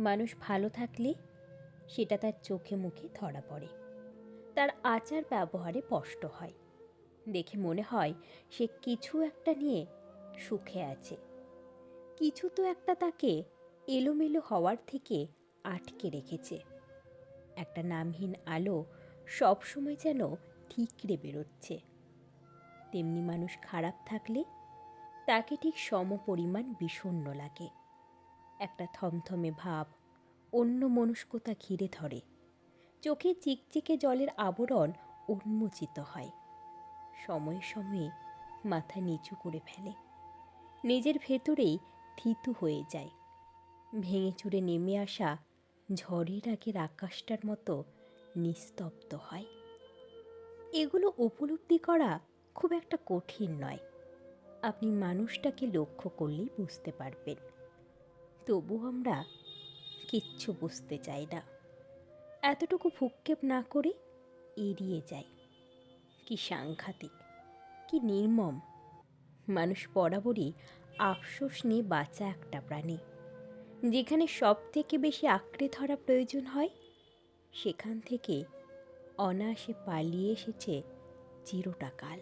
মানুষ ভালো থাকলে সেটা তার চোখে মুখে ধরা পড়ে। তার আচার ব্যবহারে স্পষ্ট হয়। দেখে মনে হয় সে কিছু একটা নিয়ে সুখে আছে। কিছু তো একটা তাকে এলোমেলো হওয়ার থেকে আটকে রেখেছে। একটা নামহীন আলো সবসময় যেন ঠিকরে বেরোচ্ছে। তেমনি মানুষ খারাপ থাকলে তাকে ঠিক সমপরিমাণ বিষণ্ণ লাগে। একটা থমথমে ভাব অন্য মনস্কতা ঘিরে ধরে। চোখে চিকচিকে জলের আবরণ উন্মোচিত হয়। সময়ে সময়ে মাথা নিচু করে ফেলে। নিজের ভেতরেই থিতু হয়ে যায়। ভেঙে চুরে নেমে আসা ঝড়ের আগের আকাশটার মতো নিস্তব্ধ হয়। এগুলো উপলব্ধি করা খুব একটা কঠিন নয়। আপনি মানুষটাকে লক্ষ্য করলেই বুঝতে পারবেন। তবু আমরা কিচ্ছু বুঝতে চাই না। এতটুকু ভূক্ষেপ না করে এড়িয়ে যাই। কি সাংঘাতিক, কি নির্মম। মানুষ বরাবরই আফসোস নিয়ে বাঁচা একটা প্রাণী। যেখানে সব থেকে বেশি আঁকড়ে ধরা প্রয়োজন হয়, সেখান থেকে অনায়াসে পালিয়ে এসেছে চিরটা কাল